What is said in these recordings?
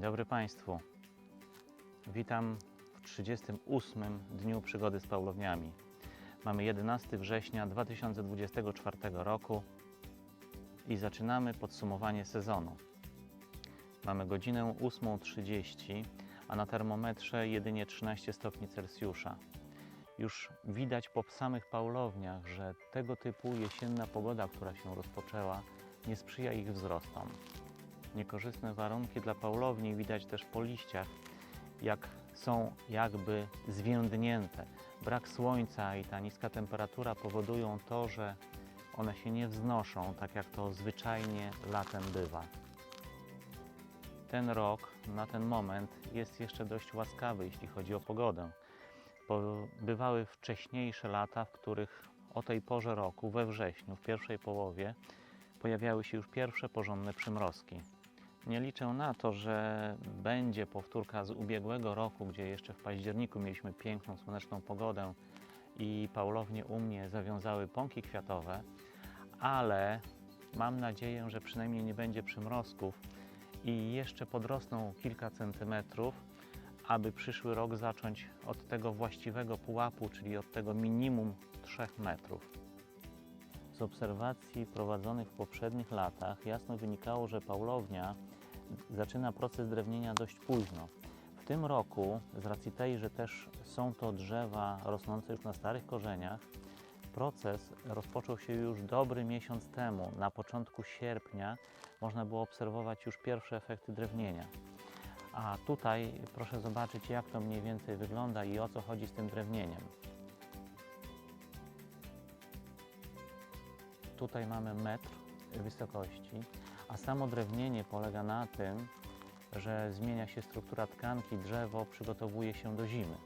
Dzień dobry Państwu. Witam w 38 dniu przygody z Pawlowniami. Mamy 11 września 2024 roku i zaczynamy podsumowanie sezonu. Mamy godzinę 8.30, a na termometrze jedynie 13 stopni Celsjusza. Już widać po samych Pawlowniach, że tego typu jesienna pogoda, która się rozpoczęła, nie sprzyja ich wzrostom. Niekorzystne warunki dla Pawlowni widać też po liściach, jak są jakby zwiędnięte. Brak słońca i ta niska temperatura powodują to, że one się nie wznoszą, tak jak to zwyczajnie latem bywa. Ten rok na ten moment jest jeszcze dość łaskawy, jeśli chodzi o pogodę. Bywały wcześniejsze lata, w których o tej porze roku, we wrześniu, w pierwszej połowie, pojawiały się już pierwsze porządne przymrozki. Nie liczę na to, że będzie powtórka z ubiegłego roku, gdzie jeszcze w październiku mieliśmy piękną, słoneczną pogodę i Paulownie u mnie zawiązały pąki kwiatowe, ale mam nadzieję, że przynajmniej nie będzie przymrozków i jeszcze podrosną kilka centymetrów, aby przyszły rok zacząć od tego właściwego pułapu, czyli od tego minimum 3 metrów. Z obserwacji prowadzonych w poprzednich latach jasno wynikało, że Paulownia zaczyna proces drewnienia dość późno. W tym roku, z racji tej, że też są to drzewa rosnące już na starych korzeniach, proces rozpoczął się już dobry miesiąc temu. Na początku sierpnia można było obserwować już pierwsze efekty drewnienia. A tutaj proszę zobaczyć, jak to mniej więcej wygląda i o co chodzi z tym drewnieniem. Tutaj mamy metr wysokości, a samo drewnienie polega na tym, że zmienia się struktura tkanki, drzewo przygotowuje się do zimy.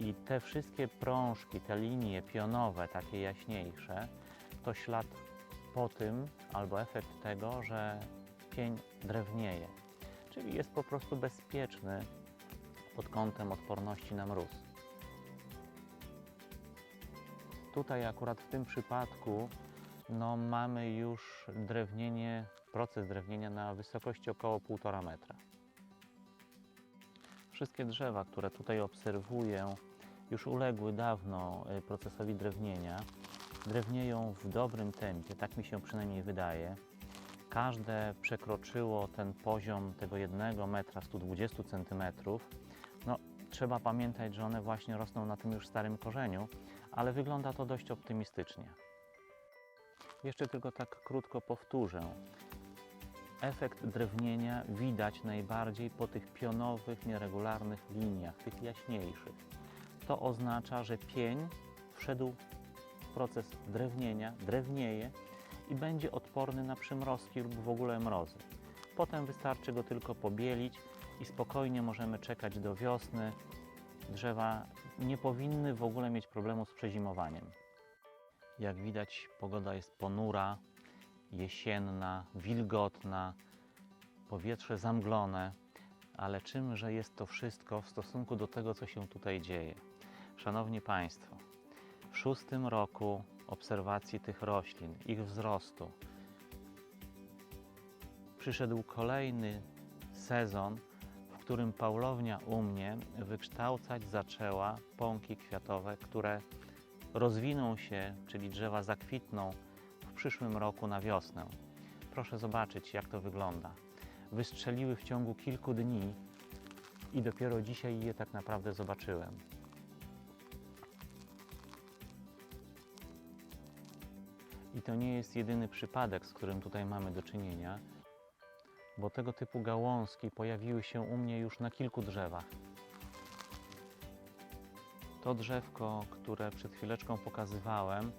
I te wszystkie prążki, te linie pionowe, takie jaśniejsze, to ślad po tym albo efekt tego, że pień drewnieje. Czyli jest po prostu bezpieczny pod kątem odporności na mróz. Tutaj akurat w tym przypadku no, mamy już drewnienie, proces drewnienia na wysokości około 1,5 metra. Wszystkie drzewa, które tutaj obserwuję, już uległy dawno y, procesowi drewnienia. Drewnieją w dobrym tempie, tak mi się przynajmniej wydaje. Każde przekroczyło ten poziom tego 1 metra 120 centymetrów. No, trzeba pamiętać, że one właśnie rosną na tym już starym korzeniu, ale wygląda to dość optymistycznie. Jeszcze tylko tak krótko powtórzę. Efekt drewnienia widać najbardziej po tych pionowych, nieregularnych liniach, tych jaśniejszych. To oznacza, że pień wszedł w proces drewnienia, drewnieje i będzie odporny na przymrozki lub w ogóle mrozy. Potem wystarczy go tylko pobielić i spokojnie możemy czekać do wiosny. Drzewa nie powinny w ogóle mieć problemu z przezimowaniem. Jak widać, pogoda jest ponura, jesienna, wilgotna, powietrze zamglone, ale czymże jest to wszystko w stosunku do tego, co się tutaj dzieje? Szanowni Państwo, w szóstym roku obserwacji tych roślin, ich wzrostu, przyszedł kolejny sezon, w którym Paulownia u mnie wykształcać zaczęła pąki kwiatowe, które rozwiną się, czyli drzewa zakwitną w przyszłym roku na wiosnę. Proszę zobaczyć, jak to wygląda. Wystrzeliły w ciągu kilku dni i dopiero dzisiaj je tak naprawdę zobaczyłem. I to nie jest jedyny przypadek, z którym tutaj mamy do czynienia, bo tego typu gałązki pojawiły się u mnie już na kilku drzewach. To drzewko, które przed chwileczką pokazywałem,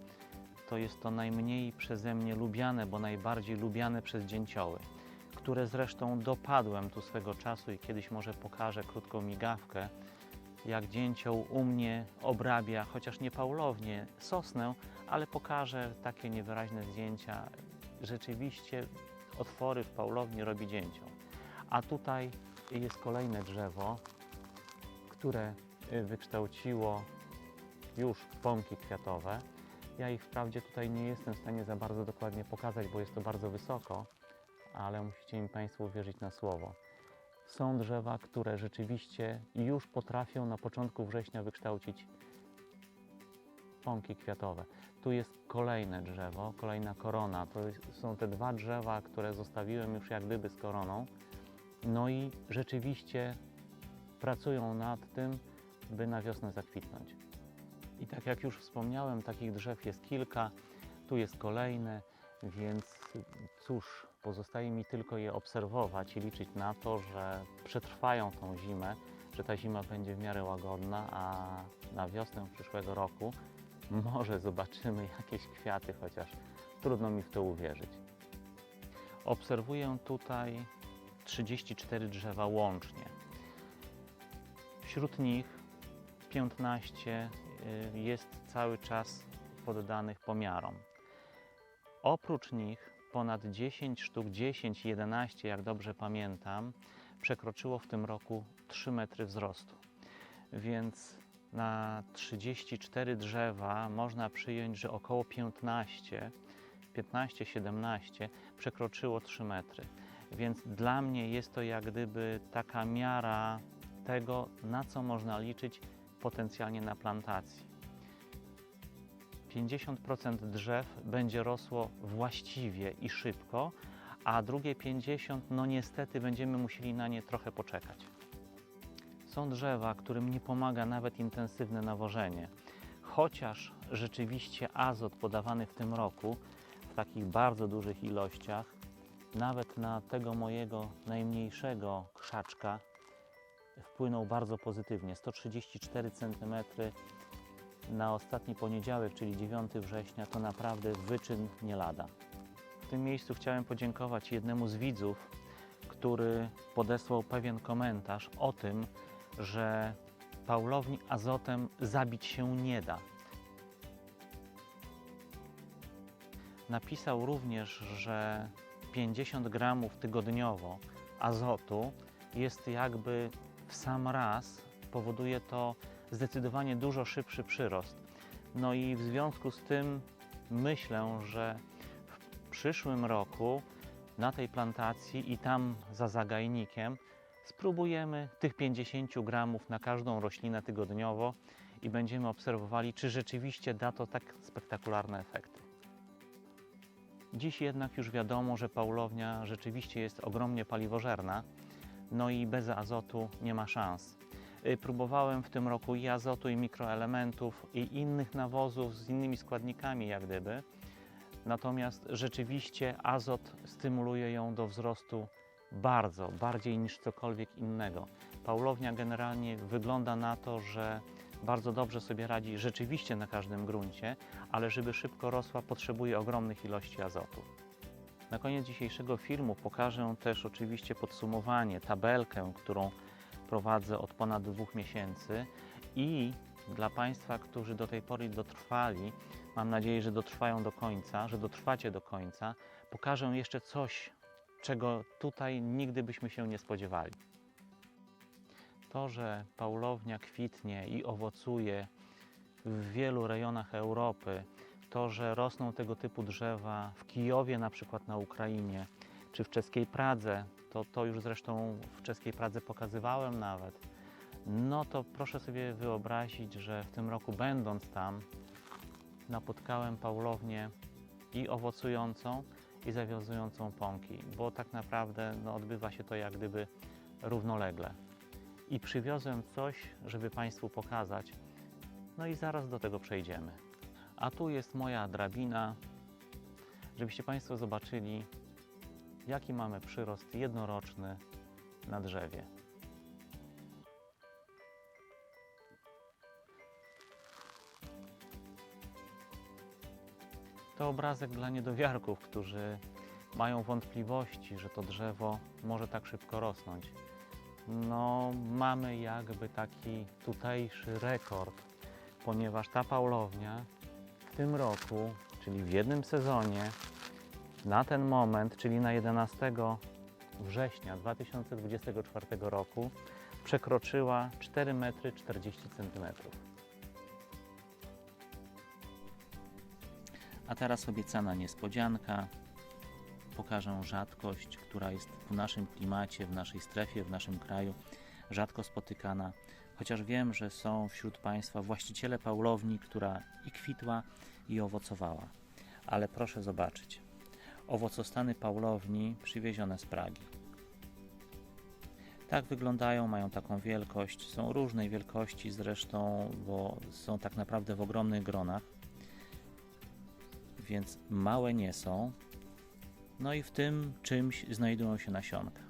to jest to najmniej przeze mnie lubiane, bo najbardziej lubiane przez dzięcioły, które zresztą dopadłem tu swego czasu i kiedyś może pokażę krótką migawkę, jak dzięcioł u mnie obrabia, chociaż nie paulownie, sosnę, ale pokażę takie niewyraźne zdjęcia. Rzeczywiście otwory w paulowni robi dzięcioł. A tutaj jest kolejne drzewo, które wykształciło już pąki kwiatowe. Ja ich wprawdzie tutaj nie jestem w stanie za bardzo dokładnie pokazać, bo jest to bardzo wysoko, ale musicie mi Państwo uwierzyć na słowo. Są drzewa, które rzeczywiście już potrafią na początku września wykształcić pąki kwiatowe. Tu jest kolejne drzewo, kolejna korona. To są te dwa drzewa, które zostawiłem już jak gdyby z koroną. No i rzeczywiście pracują nad tym, by na wiosnę zakwitnąć. I tak jak już wspomniałem, takich drzew jest kilka, tu jest kolejne, więc cóż, pozostaje mi tylko je obserwować i liczyć na to, że przetrwają tą zimę, że ta zima będzie w miarę łagodna, a na wiosnę przyszłego roku może zobaczymy jakieś kwiaty, chociaż trudno mi w to uwierzyć. Obserwuję tutaj 34 drzewa łącznie. Wśród nich 15 y, jest cały czas poddanych pomiarom. Oprócz nich ponad 10 sztuk, 10, 11, jak dobrze pamiętam, przekroczyło w tym roku 3 metry wzrostu. Więc na 34 drzewa można przyjąć, że około 15, 15-17 przekroczyło 3 metry. Więc dla mnie jest to jak gdyby taka miara tego, na co można liczyć potencjalnie na plantacji. 50% drzew będzie rosło właściwie i szybko, a drugie 50% no niestety będziemy musieli na nie trochę poczekać. Są drzewa, którym nie pomaga nawet intensywne nawożenie, chociaż rzeczywiście azot podawany w tym roku w takich bardzo dużych ilościach, nawet na tego mojego najmniejszego krzaczka wpłynął bardzo pozytywnie. 134 cm na ostatni poniedziałek, czyli 9 września, to naprawdę wyczyn nie lada. W tym miejscu chciałem podziękować jednemu z widzów, który podesłał pewien komentarz o tym, że Paulowni azotem zabić się nie da. Napisał również, że 50 gramów tygodniowo azotu jest jakby w sam raz, powoduje to zdecydowanie dużo szybszy przyrost. No i w związku z tym myślę, że w przyszłym roku na tej plantacji i tam za zagajnikiem spróbujemy tych 50 gramów na każdą roślinę tygodniowo i będziemy obserwowali, czy rzeczywiście da to tak spektakularne efekty. Dziś jednak już wiadomo, że paulownia rzeczywiście jest ogromnie paliwożerna, no i bez azotu nie ma szans. Y, Próbowałem w tym roku i azotu, i mikroelementów, i innych nawozów z innymi składnikami, jak gdyby. Natomiast rzeczywiście azot stymuluje ją do wzrostu bardzo, bardziej niż cokolwiek innego. Paulownia generalnie wygląda na to, że bardzo dobrze sobie radzi rzeczywiście na każdym gruncie, ale żeby szybko rosła, potrzebuje ogromnych ilości azotu. Na koniec dzisiejszego filmu pokażę też oczywiście podsumowanie, tabelkę, którą prowadzę od ponad dwóch miesięcy i dla Państwa, którzy do tej pory dotrwali, mam nadzieję, że dotrwają do końca, że dotrwacie do końca, pokażę jeszcze coś, czego tutaj nigdy byśmy się nie spodziewali. To, że Paulownia kwitnie i owocuje w wielu rejonach Europy, to, że rosną tego typu drzewa w Kijowie, na przykład na Ukrainie, czy w czeskiej Pradze, to, to już zresztą w czeskiej Pradze pokazywałem nawet, no to proszę sobie wyobrazić, że w tym roku będąc tam, napotkałem Paulownię i owocującą, i zawiązującą pąki, bo tak naprawdę no, odbywa się to jak gdyby równolegle. I przywiozłem coś, żeby Państwu pokazać, no i zaraz do tego przejdziemy. A tu jest moja drabina, żebyście Państwo zobaczyli, jaki mamy przyrost jednoroczny na drzewie. To obrazek dla niedowiarków, którzy mają wątpliwości, że to drzewo może tak szybko rosnąć. No, mamy jakby taki tutejszy rekord, ponieważ ta paulownia w tym roku, czyli w jednym sezonie, na ten moment, czyli na 11 września 2024 roku, przekroczyła 4 metry 40 centymetrów. A teraz obiecana niespodzianka. pokażę rzadkość, która jest w naszym klimacie, w naszej strefie, w naszym kraju rzadko spotykana. Chociaż wiem, że są wśród Państwa właściciele Paulowni, która i kwitła, i owocowała. Ale proszę zobaczyć. Owocostany Paulowni przywiezione z Pragi. Tak wyglądają, mają taką wielkość, są różnej wielkości zresztą, bo są tak naprawdę w ogromnych gronach, więc małe nie są. No i w tym czymś znajdują się nasionka.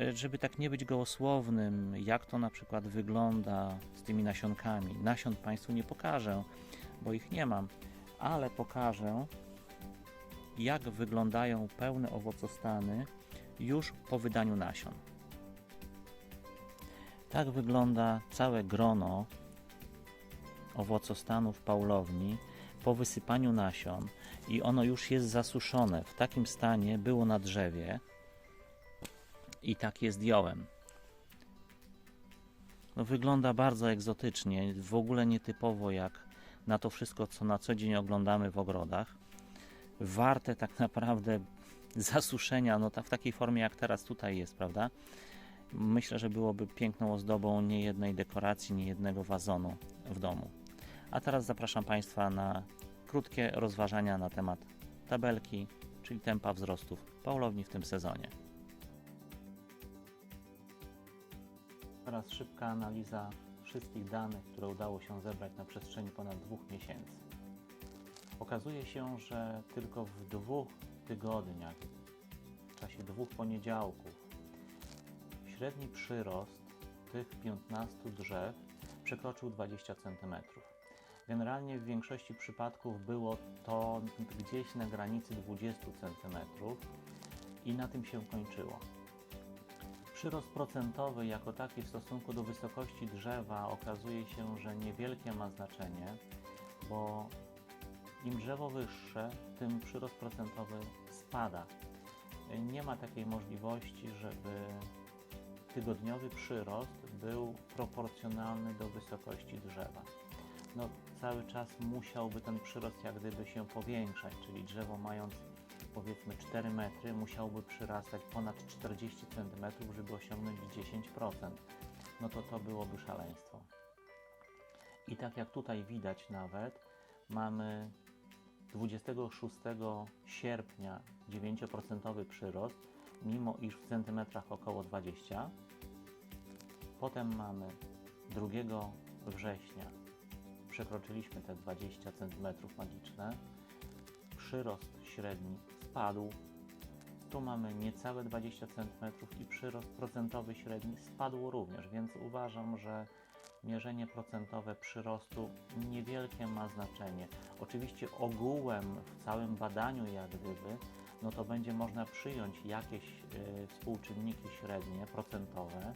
E, Żeby tak nie być gołosłownym, jak to na przykład wygląda z tymi nasionkami. Nasion Państwu nie pokażę, bo ich nie mam, ale pokażę, jak wyglądają pełne owocostany już po wydaniu nasion. Tak wygląda całe grono owocostanów paulowni po wysypaniu nasion i ono już jest zasuszone. W takim stanie było na drzewie i tak je zdjąłem. No, wygląda bardzo egzotycznie, w ogóle nietypowo jak na to wszystko, co na co dzień oglądamy w ogrodach. Warte tak naprawdę zasuszenia, no ta, w takiej formie jak teraz tutaj jest, prawda? Myślę, że byłoby piękną ozdobą niejednej dekoracji, niejednego wazonu w domu. A teraz zapraszam Państwa na krótkie rozważania na temat tabelki, czyli tempa wzrostów paulowni w tym sezonie. Teraz szybka analiza wszystkich danych, które udało się zebrać na przestrzeni ponad dwóch miesięcy. Okazuje się, że tylko w dwóch tygodniach, w czasie dwóch poniedziałków, średni przyrost tych 15 drzew przekroczył 20 cm. Generalnie w większości przypadków było to gdzieś na granicy 20 cm i na tym się kończyło. Przyrost procentowy jako taki w stosunku do wysokości drzewa okazuje się, że niewielkie ma znaczenie, bo im drzewo wyższe, tym przyrost procentowy spada. Nie ma takiej możliwości, żeby tygodniowy przyrost był proporcjonalny do wysokości drzewa. No, cały czas musiałby ten przyrost jak gdyby się powiększać, czyli drzewo mając powiedzmy 4 metry musiałoby przyrastać ponad 40 cm, żeby osiągnąć 10%. No to to byłoby szaleństwo. I tak jak tutaj widać nawet, mamy 26 sierpnia 9% przyrost, mimo iż w centymetrach około 20. Potem mamy 2 września przekroczyliśmy te 20 cm magiczne. Przyrost średni spadł. Tu mamy niecałe 20 cm i przyrost procentowy średni spadł również, więc uważam, że mierzenie procentowe przyrostu niewielkie ma znaczenie. Oczywiście ogółem w całym badaniu jak gdyby, no to będzie można przyjąć jakieś y, współczynniki średnie, procentowe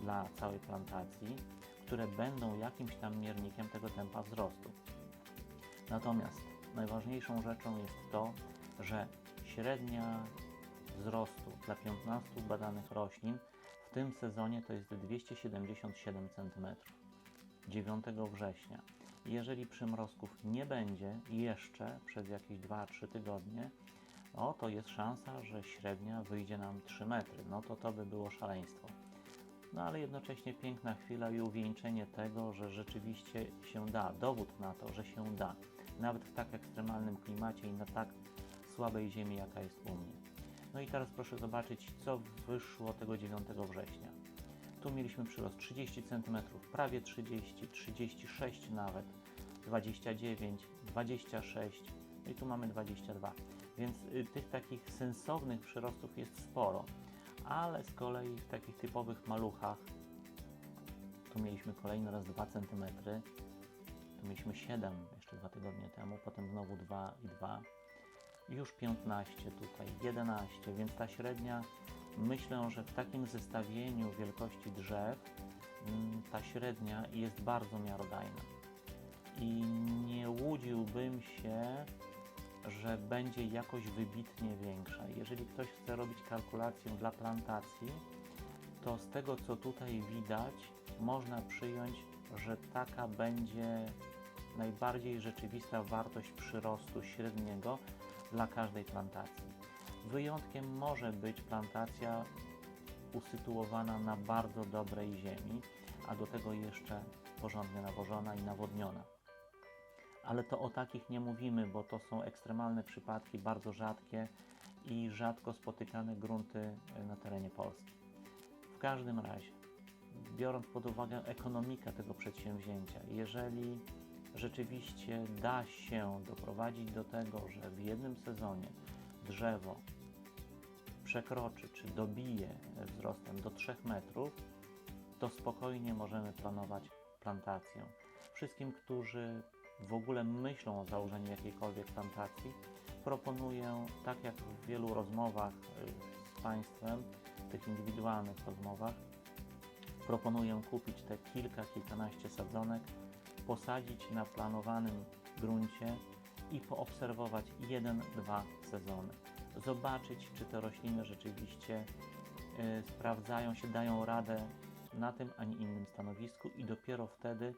dla całej plantacji, które będą jakimś tam miernikiem tego tempa wzrostu. Natomiast najważniejszą rzeczą jest to, że średnia wzrostu dla 15 badanych roślin w tym sezonie to jest 277 cm 9 września. Jeżeli przymrozków nie będzie jeszcze przez jakieś 2-3 tygodnie, no to jest szansa, że średnia wyjdzie nam 3 metry. No to to by było szaleństwo. No ale jednocześnie piękna chwila i uwieńczenie tego, że rzeczywiście się da. Dowód na to, że się da. Nawet w tak ekstremalnym klimacie i na tak słabej ziemi, jaka jest u mnie. No i teraz proszę zobaczyć, co wyszło tego 9 września. Tu mieliśmy przyrost 30 cm, prawie 30, 36 nawet, 29, 26, no i tu mamy 22. Więc y, tych takich sensownych przyrostów jest sporo, ale z kolei w takich typowych maluchach, tu mieliśmy kolejny raz 2 cm, tu mieliśmy 7 jeszcze dwa tygodnie temu, potem znowu 2 i 2, i już 15 tutaj, 11, więc ta średnia myślę, że w takim zestawieniu wielkości drzew mm, ta średnia jest bardzo miarodajna. I nie łudziłbym się, że będzie jakoś wybitnie większa. Jeżeli ktoś chce robić kalkulację dla plantacji, to z tego co tutaj widać, można przyjąć, że taka będzie najbardziej rzeczywista wartość przyrostu średniego dla każdej plantacji. Wyjątkiem może być plantacja usytuowana na bardzo dobrej ziemi, a do tego jeszcze porządnie nawożona i nawodniona. Ale to o takich nie mówimy, bo to są ekstremalne przypadki, bardzo rzadkie i rzadko spotykane grunty na terenie Polski. W każdym razie, biorąc pod uwagę ekonomikę tego przedsięwzięcia, jeżeli rzeczywiście da się doprowadzić do tego, że w jednym sezonie drzewo przekroczy czy dobije wzrostem do 3 metrów, to spokojnie możemy planować plantację. Wszystkim, którzy w ogóle myślą o założeniu jakiejkolwiek plantacji, proponuję, tak jak w wielu rozmowach y, z Państwem, tych indywidualnych rozmowach, proponuję kupić te kilka, kilkanaście sadzonek, posadzić na planowanym gruncie i poobserwować jeden, dwa sezony. Zobaczyć, czy te rośliny rzeczywiście y, sprawdzają się, dają radę na tym, a nie innym stanowisku i dopiero wtedy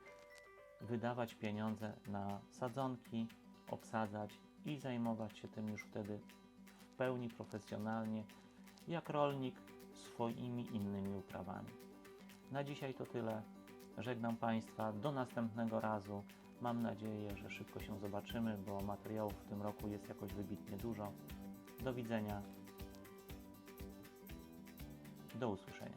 wydawać pieniądze na sadzonki, obsadzać i zajmować się tym już wtedy w pełni profesjonalnie, jak rolnik swoimi innymi uprawami. Na dzisiaj to tyle. Żegnam Państwa. Do następnego razu. Mam nadzieję, że szybko się zobaczymy, bo materiałów w tym roku jest jakoś wybitnie dużo. Do widzenia. Do usłyszenia.